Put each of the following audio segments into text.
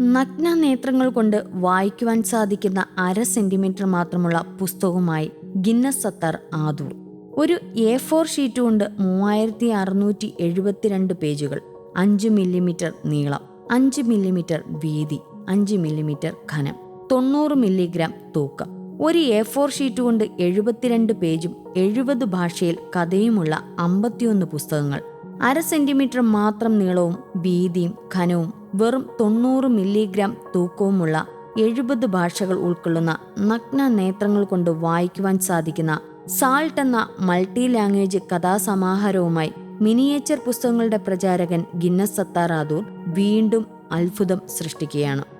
നഗ്ന നേത്രങ്ങൾ കൊണ്ട് വായിക്കുവാൻ സാധിക്കുന്ന അര സെന്റിമീറ്റർ മാത്രമുള്ള പുസ്തകവുമായി ഗിന്നസ് സത്തർ ആദൂർ ഒരു എ ഫോർ ഷീറ്റ് കൊണ്ട് മൂവായിരത്തി അറുന്നൂറ്റി എഴുപത്തിരണ്ട് പേജുകൾ അഞ്ച് മില്ലിമീറ്റർ നീളം അഞ്ച് മില്ലിമീറ്റർ വീതി അഞ്ച് മില്ലിമീറ്റർ ഘനം തൊണ്ണൂറ് മില്ലിഗ്രാം തൂക്കം. ഒരു എ ഫോർ ഷീറ്റ് കൊണ്ട് എഴുപത്തിരണ്ട് പേജും എഴുപത് ഭാഷയിൽ കഥയുമുള്ള അമ്പത്തിയൊന്ന് പുസ്തകങ്ങൾ. അര സെന്റിമീറ്റർ മാത്രം നീളവും വീതിയും ഘനവും വെറും തൊണ്ണൂറ് മില്ലിഗ്രാം തൂക്കവുമുള്ള എഴുപത് ഭാഷകൾ ഉൾക്കൊള്ളുന്ന നഗ്ന നേത്രങ്ങൾ കൊണ്ട് വായിക്കുവാൻ സാധിക്കുന്ന സാൾട്ട് എന്ന മൾട്ടി ലാംഗ്വേജ് കഥാസമാഹാരവുമായി മിനിയേച്ചർ പുസ്തകങ്ങളുടെ പ്രചാരകൻ ഗിന്നസ് സത്താറാദൂർ വീണ്ടും അത്ഭുതം സൃഷ്ടിക്കുകയാണ്.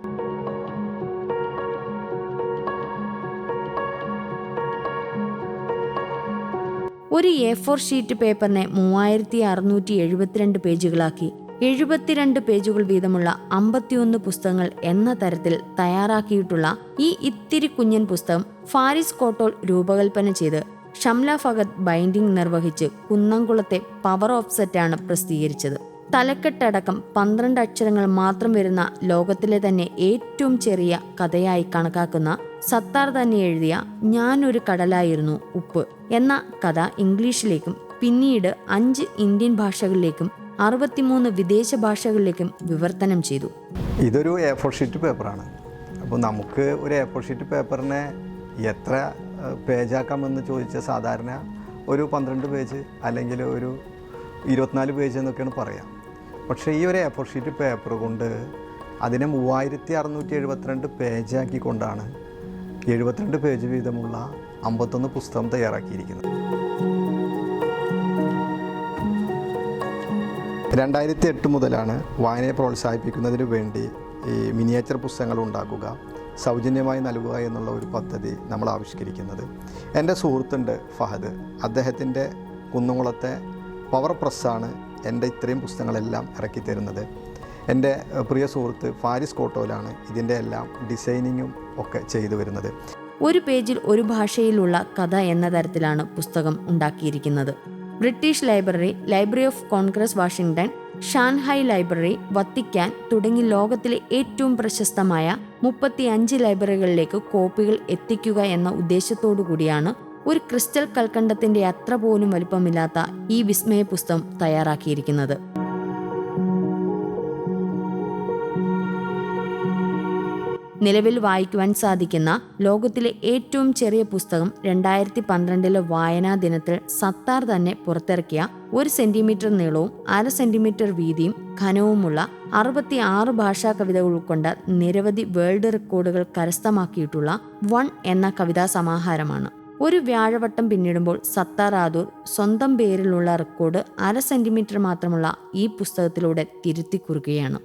ഒരു എ ഫോർ ഷീറ്റ് പേപ്പറിനെ മൂവായിരത്തി അറുന്നൂറ്റി എഴുപത്തിരണ്ട് പേജുകളാക്കി. എഴുപത്തിരണ്ട് പേജുകൾ വീതമുള്ള അമ്പത്തിയൊന്ന് പുസ്തകങ്ങൾ എന്ന തരത്തിൽ തയ്യാറാക്കിയിട്ടുള്ള ഈ ഇത്തിരി കുഞ്ഞൻ പുസ്തകം ഫാരിസ് കോട്ടോൾ രൂപകൽപ്പന ചെയ്ത് ഷംല ഫഗത് ബൈൻഡിംഗ് നിർവഹിച്ച് കുന്നംകുളത്തെ പവർ ഓഫ്സെറ്റാണ് പ്രസിദ്ധീകരിച്ചത്. തലക്കെട്ടടക്കം പന്ത്രണ്ട് അക്ഷരങ്ങൾ മാത്രം വരുന്ന ലോകത്തിലെ തന്നെ ഏറ്റവും ചെറിയ കഥയായി കണക്കാക്കുന്ന സത്താർ തന്നെ എഴുതിയ ഞാനൊരു കടലായിരുന്നു ഉപ്പ് എന്ന കഥ ഇംഗ്ലീഷിലേക്കും പിന്നീട് അഞ്ച് ഇന്ത്യൻ ഭാഷകളിലേക്കും അറുപത്തിമൂന്ന് വിദേശ ഭാഷകളിലേക്കും വിവർത്തനം ചെയ്തു. ഇതൊരു എ ഫോർ ഷീറ്റ് പേപ്പറാണ് അപ്പോൾ നമുക്ക് ഒരു എ ഫോർ ഷീറ്റ് പേപ്പറിനെ എത്ര പേജാക്കാമെന്ന് ചോദിച്ചാൽ സാധാരണ ഒരു പന്ത്രണ്ട് പേജ് അല്ലെങ്കിൽ ഒരു ഇരുപത്തിനാല് പേജ് എന്നൊക്കെയാണ് പറയാം. പക്ഷേ ഈ ഒരു എ ഫോർ ഷീറ്റ് പേപ്പർ കൊണ്ട് അതിനെ മൂവായിരത്തി അറുന്നൂറ്റി എഴുപത്തിരണ്ട് പേജാക്കിക്കൊണ്ടാണ് എഴുപത്തിരണ്ട് പേജ് വീതമുള്ള അമ്പത്തൊന്ന് പുസ്തകം തയ്യാറാക്കിയിരിക്കുന്നത് രണ്ടായിരത്തി എട്ട് മുതലാണ് വായനയെ പ്രോത്സാഹിപ്പിക്കുന്നതിന് വേണ്ടി ഈ മിനിയേച്ചർ പുസ്തകങ്ങൾ ഉണ്ടാക്കുക സൗജന്യമായി നൽകുക എന്നുള്ള ഒരു പദ്ധതി നമ്മൾ ആവിഷ്കരിക്കുന്നത്. എന്റെ സുഹൃത്തുണ്ട് ഫഹദ്. അദ്ദേഹത്തിന്റെ കുന്നുകുളത്തെ പവർ പ്രസ്സാണ് എന്റെ ഇത്രയും പുസ്തകങ്ങളെല്ലാം ഇറക്കി തരുന്നത് എന്റെ പ്രിയ സുഹൃത്ത് ഫാരിസ് കോട്ടോലാണ് ഇതിന്റെ എല്ലാം ഡിസൈനിങ്ങും ഒക്കെ ചെയ്തു വരുന്നത്. ഒരു പേജിൽ ഒരു ഭാഷയിലുള്ള കഥ എന്ന തരത്തിലാണ് പുസ്തകം ഉണ്ടാക്കിയിരിക്കുന്നത്. British library library of Congress Washington Shanghai library Vatican തുടങ്ങി ലോകത്തിലെ ഏറ്റവും പ്രശസ്തമായ മുപ്പത്തിയഞ്ച് ലൈബ്രറികളിലേക്ക് കോപ്പികൾ എത്തിക്കുക എന്ന ഉദ്ദേശത്തോടു കൂടിയാണ് ഒരു ക്രിസ്റ്റൽ കൽക്കണ്ടത്തിന്റെ അത്ര പോലും വലുപ്പമില്ലാത്ത ഈ വിസ്മയ പുസ്തകം തയ്യാറാക്കിയിരിക്കുന്നത്. നിലവിൽ വായിക്കുവാൻ സാധിക്കുന്ന ലോകത്തിലെ ഏറ്റവും ചെറിയ പുസ്തകം രണ്ടായിരത്തി പന്ത്രണ്ടിലെ വായനാ ദിനത്തിൽ സത്താർ തന്നെ പുറത്തിറക്കിയ ഒരു സെന്റിമീറ്റർ നീളവും അര സെന്റിമീറ്റർ വീതിയും ഘനവുമുള്ള അറുപത്തി ആറ് ഭാഷാ കവിതകൾ ഉൾക്കൊണ്ട നിരവധി വേൾഡ് റെക്കോർഡുകൾ കരസ്ഥമാക്കിയിട്ടുള്ള വൺ എന്ന കവിതാ സമാഹാരമാണ്. ഒരു വ്യാഴവട്ടം പിന്നിടുമ്പോൾ സത്താർ ആദൂർ സ്വന്തം പേരിലുള്ള റെക്കോർഡ് അര സെന്റിമീറ്റർ മാത്രമുള്ള ഈ പുസ്തകത്തിലൂടെ തിരുത്തി കുറുകയാണ്.